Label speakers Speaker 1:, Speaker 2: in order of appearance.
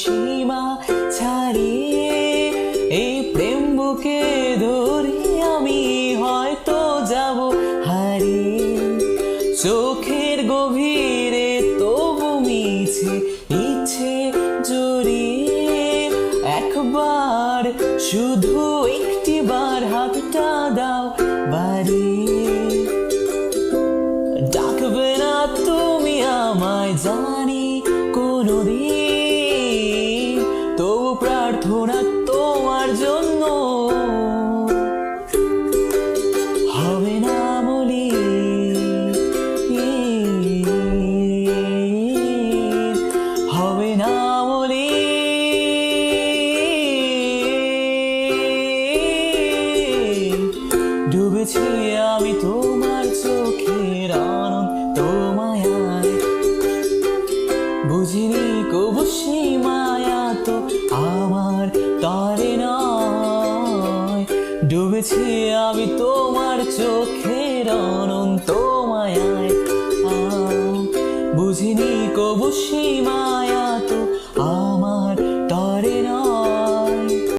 Speaker 1: সীমা ছাড়িয়ে এই প্রেম বুকে ধরে আমি হয়তো যাব হারিয়ে। চোখের গভীরে তবু মিছে ইচ্ছে জড়িয়ে। একবার শুধু একটি বার হাতটা দাও বাড়িয়ে ডাকবে না তুমি আমায় জানি ডুবেছি আমি তোমার চোখের আনন্দ তোমায় বুঝিনি কবু মায়া তো আমার তরে নয়। ডুবেছি আমি তোমার চোখের অনন্ত মায়ায় বুঝিনি কবু মায়া